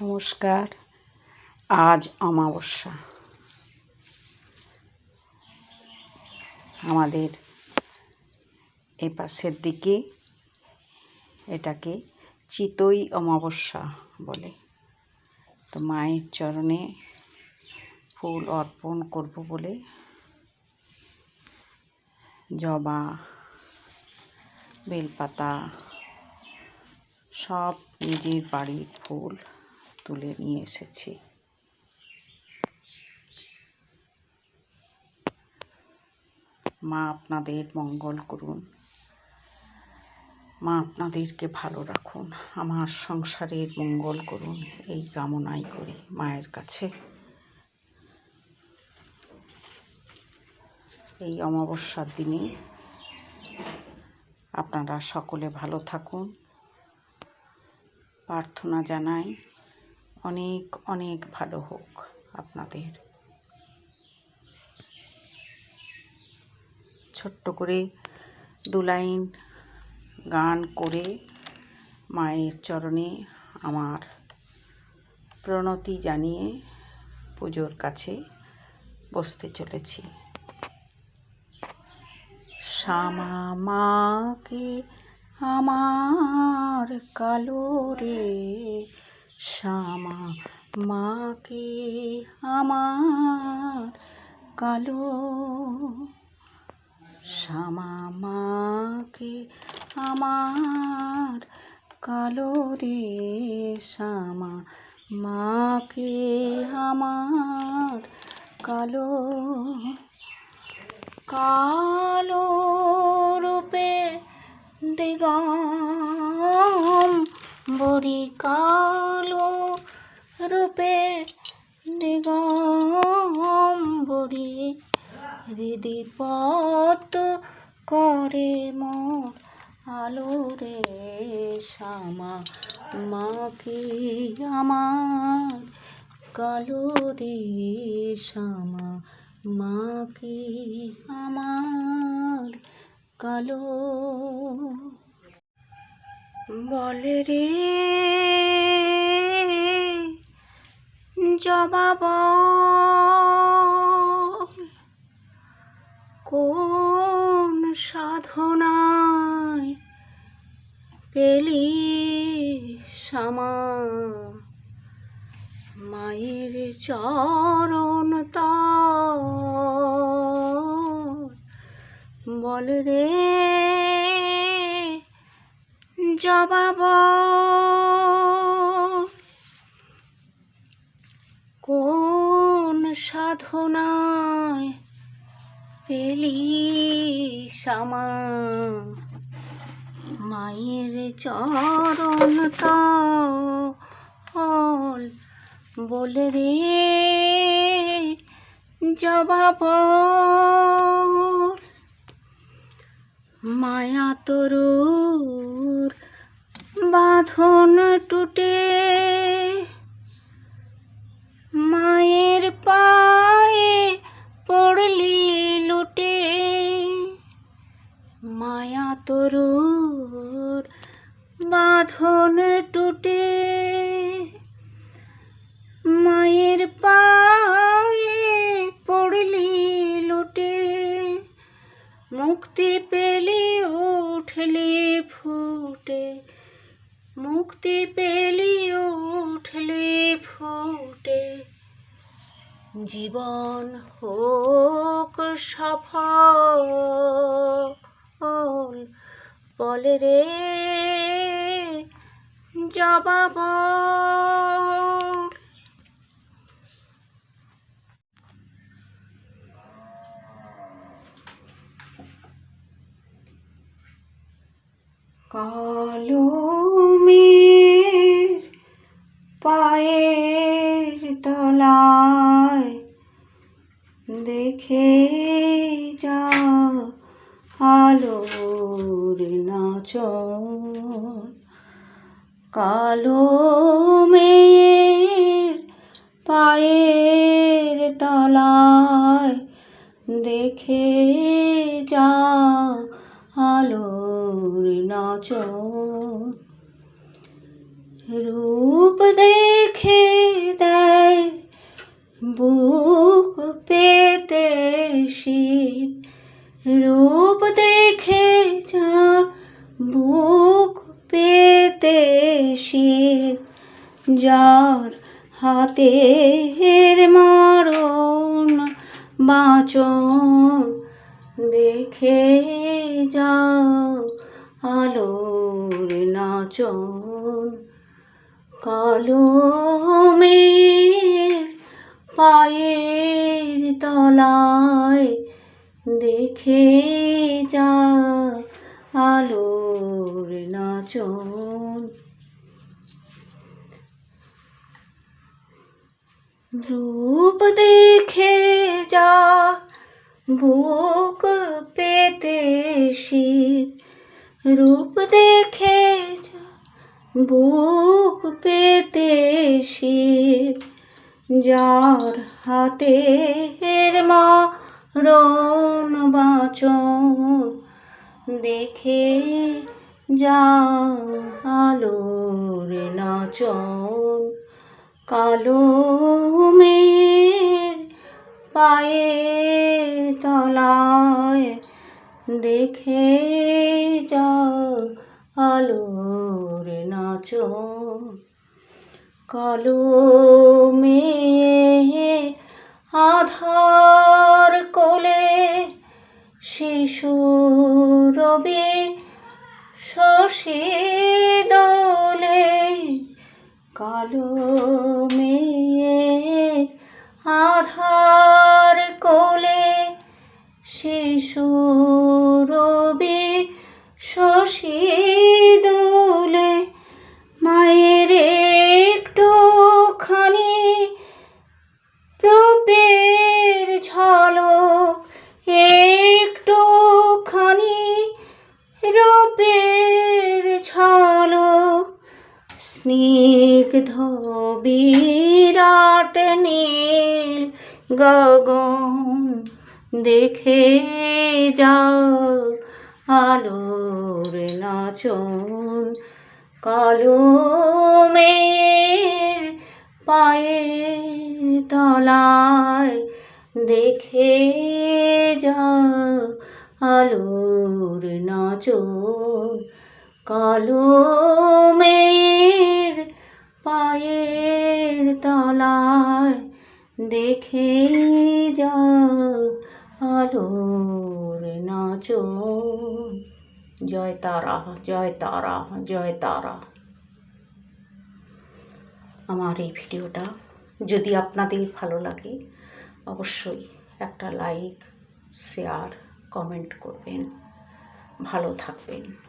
নমস্কার, আজ অমাবস্যা। আমাদের এ পাশের দিকে এটাকে চিতই অমাবস্যা বলে। তো মায়ের চরণে ফুল অর্পণ করব বলে জবা, বেলপাতা, সব নিজের বাড়ির ফুল তুলে নিয়ে এসেছি। মা আপনাদের মঙ্গল করুন। মা আপনাদেরকে ভালো রাখুন। আমার সংসারের মঙ্গল করুন। এই কামনাই করি মায়ের কাছে। এই অমাবস্যার দিনে আপনারা সকলে ভালো থাকুন। প্রার্থনা জানাই। অনেক অনেক ভালো হোক আপনাদের। ছোট্ট করে দু লাইন গান করে মায়ের চরণে আমার প্রণতি জানিয়ে পুজোর কাছে বসতে চলেছি। শ্যামা মাকে আমার কালো রে শ্যামা মাকে আমার কালো। শ্যামা মাকে আমার কালো রে। শ্যামা মাকে আমার কালো। কালো রূপে দিগম বড়ি কালো রূপে দিগম বড়ি হৃদি পত করে মোর আলো রে শ্যামা মাকে আমার কালো রে শ্যামা মাকে আমার কালো বলে রে জবাব কোন সাধনায় পেলি সামা? মায়ের চরণ বল রে জবাব। কোন সাধনায় পেলি সামা মায়ের চরণ তল? বলে রে জবাব। মায়া তরুর বাঁধন টুটে। মায়ের পায়ে পড়লি লুটে। মায়া তরুর বাঁধন টুটে। মুক্তি পেলি উঠলি ফুটে মুক্তি পেলি উঠলি ফুটে। জীবন হোক সফল বলে রে জবাব। কালো মের পায়ের তলায় দেখে যা আলোর নাচন। কালো মেয়ের পায়ের তলায় দেখে যা আলোর নাচন রূপ দেখে দেয় বুক পেতে শিব রূপ দেখে যার বুক পেতে শিব যার হাতের মরণ বাঁচন দেখে আলোর কালো মেঘ পায়ের তলায় দেখে যা আলোর নাচন। রূপ দেখে যা বুক পেতে শিব রূপ দেখে যা বুক পেতে শিব যার হাতের মারণ বাঁচন, দেখে যা আলোর নাচন, কালো মেয়ের পায়ের তলায় দেখে যা আলোর নাচন কালো মেয়ে আধার কোলে শিশু রবি শশী দোলে। কালো মেয়ে আধার কোলে শিশু রবি শশী মায়ের একটুখানি রূপের ঝলক, একটুখানি রূপের ঝলক। স্নিগ্ধ বিরাট নীল গগন দেখে যাও, আলোর নাচন কালো মেয়ের পায়ের তলায় দেখে যাও আলোর নাচন কালো মেয়ের পায়ের তলায় দেখে যাও আলোর নাচন জয় তারা জয় তারা জয় তারা আমার এই ভিডিওটা যদি আপনাদের ভালো লাগে, অবশ্যই একটা লাইক, শেয়ার, কমেন্ট করবেন। ভালো থাকবেন।